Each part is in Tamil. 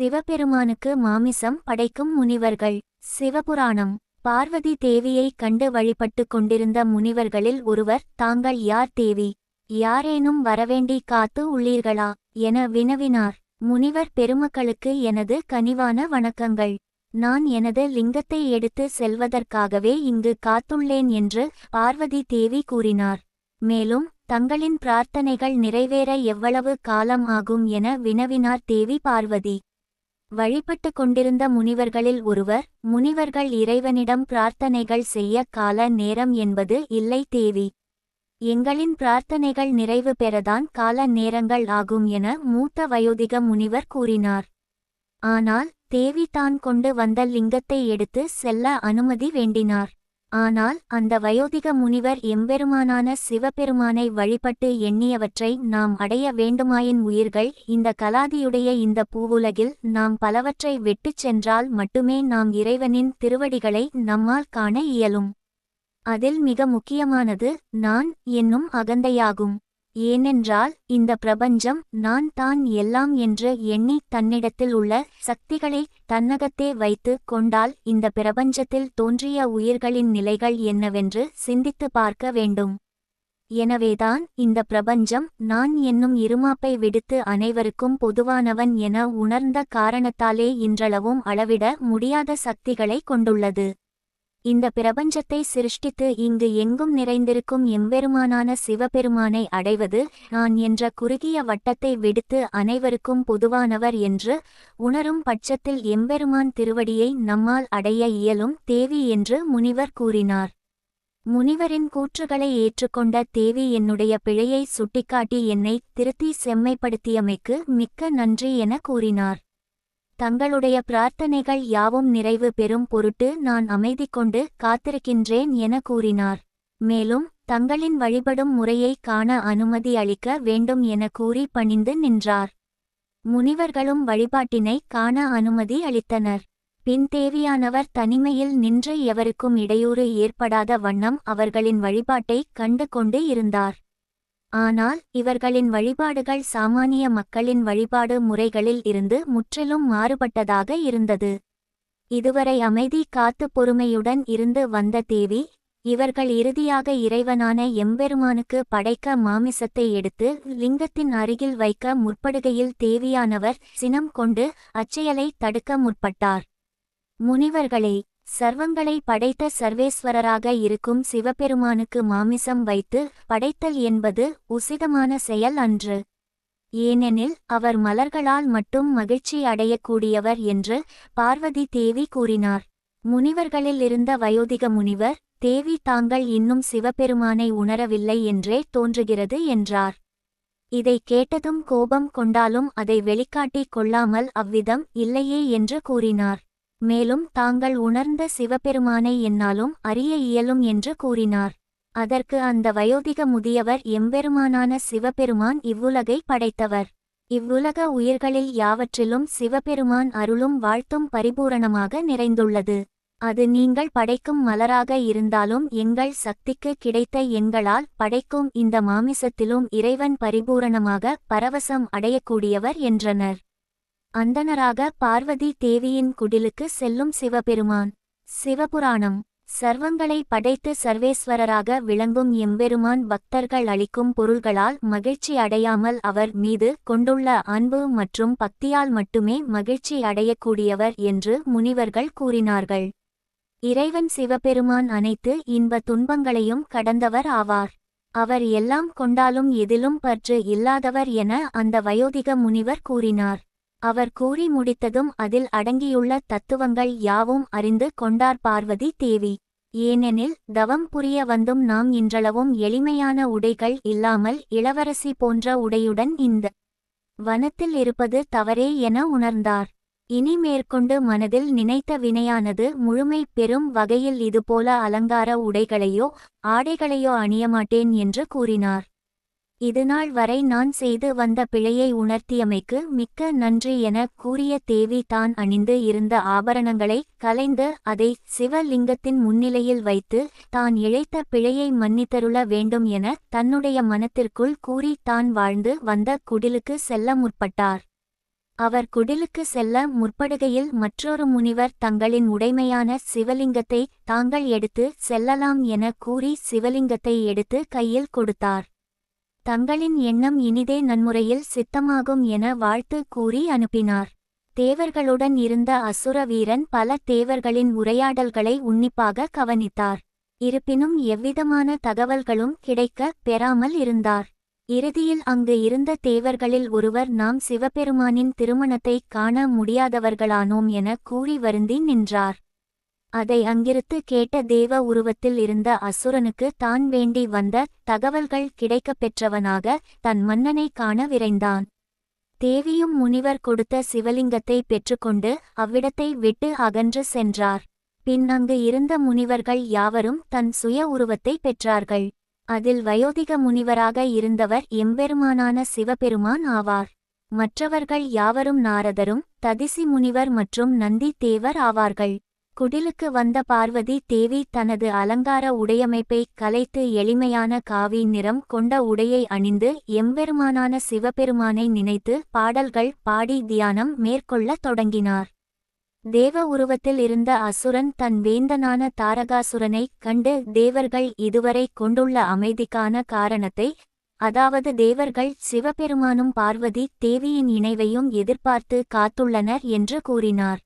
சிவபெருமானுக்கு மாமிசம் படைக்கும் முனிவர்கள். சிவபுராணம். பார்வதி தேவியை கண்டு வழிபட்டு கொண்டிருந்த முனிவர்களில் ஒருவர் தாங்கள் யார் தேவி? யாரேனும் வரவேண்டி காத்து உள்ளீர்களா என வினவினார். முனிவர் பெருமக்களுக்கு எனது கனிவான வணக்கங்கள். நான் எனது லிங்கத்தை எடுத்து செல்வதற்காகவே இங்கு காத்துள்ளேன் என்று பார்வதி தேவி கூறினார். மேலும் தங்களின் பிரார்த்தனைகள் நிறைவேற எவ்வளவு காலம் ஆகும் என வினவினார் தேவி பார்வதி. வழிபட்டு கொண்டிருந்த முனிவர்களில் ஒருவர் முனிவர்கள் இறைவனிடம் பிரார்த்தனைகள் செய்ய கால நேரம் என்பது இல்லை தேவி. எங்களின் பிரார்த்தனைகள் நிறைவு பெறதான் கால நேரங்கள் ஆகும் என மூத்த வயோதிக முனிவர் கூறினார். ஆனால் தேவி தான் கொண்டு வந்த லிங்கத்தை எடுத்து செல்ல அனுமதி வேண்டினார். ஆனால் அந்த வயோதிக முனிவர் எம்பெருமானான சிவபெருமானை வழிபட்டு எண்ணியவற்றை நாம் அடைய வேண்டுமாயின் உயிர்கள் இந்த கலாதியுடைய இந்த பூவுலகில் நாம் பலவற்றை வெட்டுச் சென்றால் மட்டுமே நாம் இறைவனின் திருவடிகளை நம்மால் காண இயலும். அதில் மிக முக்கியமானது நான் என்னும் அகந்தையாகும். ஏனென்றால் இந்த பிரபஞ்சம் நான் தான் எல்லாம் என்று எண்ணி தன்னிடத்தில் உள்ள சக்திகளை தன்னகத்தே வைத்து கொண்டால் இந்த பிரபஞ்சத்தில் தோன்றிய உயிர்களின் நிலைகள் என்னவென்று சிந்தித்து பார்க்க வேண்டும். எனவேதான் இந்த பிரபஞ்சம் நான் என்னும் இருமாப்பை விடுத்து அனைவருக்கும் பொதுவானவன் என உணர்ந்த காரணத்தாலே இன்றளவும் அளவிட முடியாத சக்திகளை கொண்டுள்ளது. இந்த பிரபஞ்சத்தை சிருஷ்டித்து இங்கு எங்கும் நிறைந்திருக்கும் எம்பெருமானான சிவபெருமானை அடைவது நான் என்ற குறுகிய வட்டத்தை விடுத்து அனைவருக்கும் பொதுவானவர் என்று உணரும் பட்சத்தில் எம்பெருமான் திருவடியை நம்மால் அடைய இயலும் தேவி என்று முனிவர் கூறினார். முனிவரின் கூற்றுகளை ஏற்றுக்கொண்ட தேவி என்னுடைய பிழையை சுட்டிக்காட்டி என்னை திருத்தி செம்மைப்படுத்தியமைக்கு மிக்க நன்றி என கூறினார். தங்களுடைய பிரார்த்தனைகள் யாவும் நிறைவு பெறும் பொருட்டு நான் அமைதி கொண்டு காத்திருக்கின்றேன் என கூறினார். மேலும் தங்களின் வழிபடும் முறையை காண அனுமதி அளிக்க வேண்டும் என கூறி பணிந்து நின்றார். முனிவர்களும் வழிபாட்டினை காண அனுமதி அளித்தனர். பின் தேவியானவர் தனிமையில் நின்று எவருக்கும் இடையூறு ஏற்படாத வண்ணம் அவர்களின் வழிபாட்டை கண்டு கொண்டு இருந்தார். ஆனால் இவர்களின் வழிபாடுகள் சாமானிய மக்களின் வழிபாடு முறைகளில் இருந்து முற்றிலும் மாறுபட்டதாக இருந்தது. இதுவரை அமைதி காத்து பொறுமையுடன் இருந்து வந்த தேவி இவர்கள் இறுதியாக இறைவனான எம்பெருமானுக்கு படைக்க மாமிசத்தை எடுத்து லிங்கத்தின் அருகில் வைக்க முற்படுகையில் தேவியானவர் சினம் கொண்டு அச்செயலை தடுக்க முற்பட்டார். முனிவர்களே சர்வங்களை படைத்த சர்வேஸ்வரராக இருக்கும் சிவபெருமானுக்கு மாமிசம் வைத்து படைத்தல் என்பது உசிதமான செயல் அன்று. ஏனெனில் அவர் மலர்களால் மட்டும் மகிழ்ச்சி அடையக்கூடியவர் என்று பார்வதி தேவி கூறினார். முனிவர்களில் இருந்த வயோதிக முனிவர் தேவி தாங்கள் இன்னும் சிவபெருமானை உணரவில்லை என்றே தோன்றுகிறது என்றார். இதை கேட்டதும் கோபம் கொண்டாலும் அதை வெளிக்காட்டிக் கொள்ளாமல் அவ்விதம் இல்லையே என்று கூறினார். மேலும் தாங்கள் உணர்ந்த சிவபெருமானை என்னாலும் அறிய இயலும் என்று கூறினார். அதற்கு அந்த வயோதிக முதியவர் எம்பெருமானான சிவபெருமான் இவ்வுலகை படைத்தவர். இவ்வுலக உயிர்களில் யாவற்றிலும் சிவபெருமான் அருளும் வாழ்த்தும் பரிபூரணமாக நிறைந்துள்ளது. அது நீங்கள் படைக்கும் மலராக இருந்தாலும் எங்கள் சக்திக்கு கிடைத்த எங்களால் படைக்கும் இந்த மாமிசத்திலும் இறைவன் பரிபூரணமாக பரவசம் அடையக்கூடியவர் என்றனர். அந்தனராக பார்வதி தேவியின் குடிலுக்கு செல்லும் சிவபெருமான். சிவபுராணம். சர்வங்களை படைத்து சர்வேஸ்வரராக விளங்கும் எம்பெருமான் பக்தர்கள் அளிக்கும் பொருள்களால் மகிழ்ச்சி அடையாமல் அவர் மீது கொண்டுள்ள அன்பு மற்றும் பக்தியால் மட்டுமே மகிழ்ச்சி அடையக்கூடியவர் என்று முனிவர்கள் கூறினார்கள். இறைவன் சிவபெருமான் அனைத்து இன்ப துன்பங்களையும் கடந்தவர் ஆவார். அவர் எல்லாம் கொண்டாலும் எதிலும் பற்று இல்லாதவர் என அந்த வயோதிக முனிவர் கூறினார். அவர் கூறி முடித்ததும் அதில் அடங்கியுள்ள தத்துவங்கள் யாவும் அறிந்து கொண்டார் பார்வதி தேவி. ஏனெனில் தவம் புரிய வந்தும் நாம் இன்றளவும் எளிமையான உடைகள் இல்லாமல் இளவரசி போன்ற உடையுடன் இந்த வனத்தில் இருப்பது தவறே என உணர்ந்தார். இனி மேற்கொண்டு மனதில் நினைத்த வினையானது முழுமை பெறும் வகையில் இதுபோல அலங்கார உடைகளையோ ஆடைகளையோ அணியமாட்டேன் என்று கூறினார். இதுநாள் வரை நான் செய்து வந்த பிழையை உணர்த்தியமைக்கு மிக்க நன்றி என கூறிய தேவி தான் அணிந்து இருந்த ஆபரணங்களை கலைந்து அதை சிவலிங்கத்தின் முன்னிலையில் வைத்து தான் இழைத்த பிழையை மன்னித்தருள வேண்டும் என தன்னுடைய மனத்திற்குள் கூறி தான் வாழ்ந்து வந்த குடிலுக்கு செல்ல முற்பட்டார். அவர் குடிலுக்கு செல்ல முற்படுகையில் மற்றொரு முனிவர் தங்களின் உடைமையான சிவலிங்கத்தை தாங்கள் எடுத்து செல்லலாம் என கூறி சிவலிங்கத்தை எடுத்து கையில் கொடுத்தார். தங்களின் எண்ணம் இனிதே நன்முறையில் சித்தமாகும் என வாழ்த்து கூறி அனுப்பினார். தேவர்களுடன் இருந்த அசுர வீரன் பல தேவர்களின் உரையாடல்களை உன்னிப்பாக கவனித்தார். இருப்பினும் எவ்விதமான தகவல்களும் கிடைக்க பெறாமல் இருந்தார். இறுதியில் அங்கு இருந்த தேவர்களில் ஒருவர் நாம் சிவபெருமானின் திருமணத்தை காண முடியாதவர்களானோம் என கூறி வருந்தி நின்றார். அதை அங்கிருந்து கேட்ட தேவ உருவத்தில் இருந்த அசுரனுக்கு தான் வேண்டி வந்த தகவல்கள் கிடைக்கப் பெற்றவனாக தன் மன்னனை காண விரைந்தான். தேவியும் முனிவர் கொடுத்த சிவலிங்கத்தை பெற்றுக்கொண்டு அவ்விடத்தை விட்டு அகன்று சென்றார். பின் அங்கு இருந்த முனிவர்கள் யாவரும் தன் சுய உருவத்தை பெற்றார்கள். அதில் வயோதிக முனிவராக இருந்தவர் எம்பெருமானான சிவபெருமான் ஆவார். மற்றவர்கள் யாவரும் நாரதரும் ததிசி முனிவர் மற்றும் நந்தி தேவர் ஆவார்கள். குடிலுக்கு வந்த பார்வதி தேவி தனது அலங்கார உடையமைப்பை கலைத்து எளிமையான காவி நிறம் கொண்ட உடையை அணிந்து எம்பெருமானான சிவபெருமானை நினைத்து பாடல்கள் பாடி தியானம் மேற்கொள்ளத் தொடங்கினார். தேவ உருவத்தில் இருந்த அசுரன் தன் வேந்தனான தாரகாசுரனைக் கண்டு தேவர்கள் இதுவரை கொண்டுள்ள அமைதிக்கான காரணத்தை அதாவது தேவர்கள் சிவபெருமானும் பார்வதி தேவியின் இணைவையும் எதிர்பார்த்து காத்துள்ளனர் என்று கூறினார்.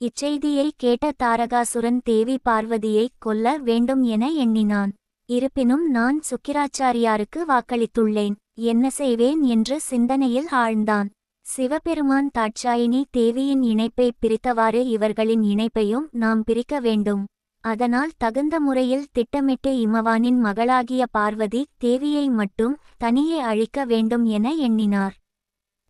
இச்செய்தியை கேட்ட தாரகாசுரன் தேவி பார்வதியை கொல்ல வேண்டும் என எண்ணினான். இருப்பினும் நான் சுக்கிராச்சாரியாருக்கு வாக்களித்துள்ளேன். என்ன செய்வேன் என்று சிந்தனையில் ஆழ்ந்தான். சிவபெருமான் தாட்சாயினி தேவியின் இணைப்பை பிரித்தவாறு இவர்களின் இணைப்பையும் நாம் பிரிக்க வேண்டும். அதனால் தகுந்த முறையில் திட்டமிட்டு இமவானின் மகளாகிய பார்வதி தேவியை மட்டும் தனியே அழிக்க வேண்டும் என எண்ணினார்.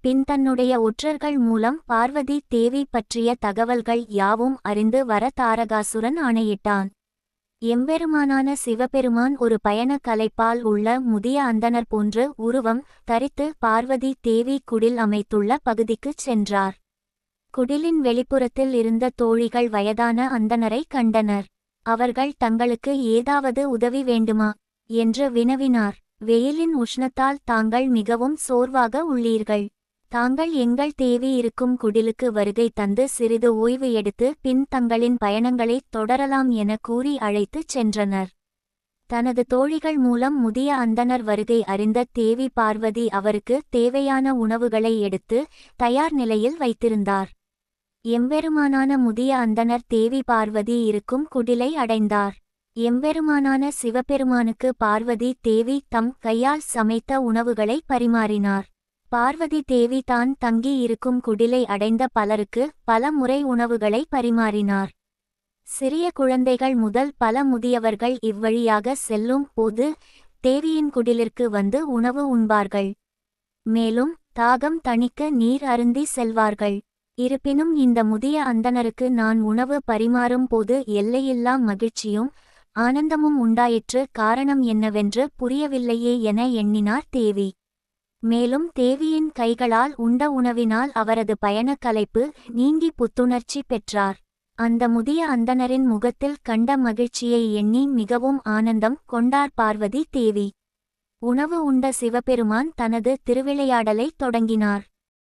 பின் தன்னுடைய ஒற்றர்கள் மூலம் பார்வதி தேவி பற்றிய தகவல்கள் யாவும் அறிந்து வர தாரகாசுரன் ஆணையிட்டான். எம்பெருமானான சிவபெருமான் ஒரு பயண கலைப்பால் உள்ள முதிய அந்தனர் போன்று உருவம் தரித்து பார்வதி தேவி குடில் அமைத்துள்ள பகுதிக்குச் சென்றார். குடிலின் வெளிப்புறத்தில் இருந்த தோழிகள் வயதான அந்தனரை கண்டனர். அவர்கள் தங்களுக்கு ஏதாவது உதவி வேண்டுமா என்று வினவினார். வெயிலின் உஷ்ணத்தால் தாங்கள் மிகவும் சோர்வாக உள்ளீர்கள். தாங்கள் எங்கள் தேவி இருக்கும் குடிலுக்கு வருகை தந்து சிறிது ஓய்வு எடுத்து பின் தங்களின் பயணங்களை தொடரலாம் என கூறி அழைத்துச் சென்றனர். தனது தோழிகள் மூலம் முதிய அந்தனர் வருகை அறிந்த தேவி பார்வதி அவருக்கு தேவையான உணவுகளை எடுத்து தயார் நிலையில் வைத்திருந்தார். எம்பெருமானான முதிய அந்தனர் தேவி பார்வதி இருக்கும் குடிலை அடைந்தார். எம்பெருமானான சிவபெருமானுக்கு பார்வதி தேவி தம் கையால் சமைத்த உணவுகளை பரிமாறினார். பார்வதி தேவி தான் தங்கி இருக்கும் குடிலை அடைந்த பலருக்கு பல முறை உணவுகளை பரிமாறினார். சிறிய குழந்தைகள் முதல் பல முதியவர்கள் இவ்வழியாக செல்லும் போது தேவியின் குடிலிற்கு வந்து உணவு உண்பார்கள். மேலும் தாகம் தணிக்க நீர் அருந்தி செல்வார்கள். இருப்பினும் இந்த முதிய அந்தனருக்கு நான் உணவு பரிமாறும் போது எல்லையில்லா மகிழ்ச்சியும் ஆனந்தமும் உண்டாயிற்று. காரணம் என்னவென்று புரியவில்லையே என எண்ணினார் தேவி. மேலும் தேவியின் கைகளால் உண்ட உணவினால் அவரது பயணக் கலைப்பு நீங்கி புத்துணர்ச்சி பெற்றார். அந்த முதிய அந்தனரின் முகத்தில் கண்ட மகிழ்ச்சியை எண்ணி மிகவும் ஆனந்தம் கொண்டார் பார்வதி தேவி. உணவு உண்ட சிவபெருமான் தனது திருவிளையாடலை தொடங்கினார்.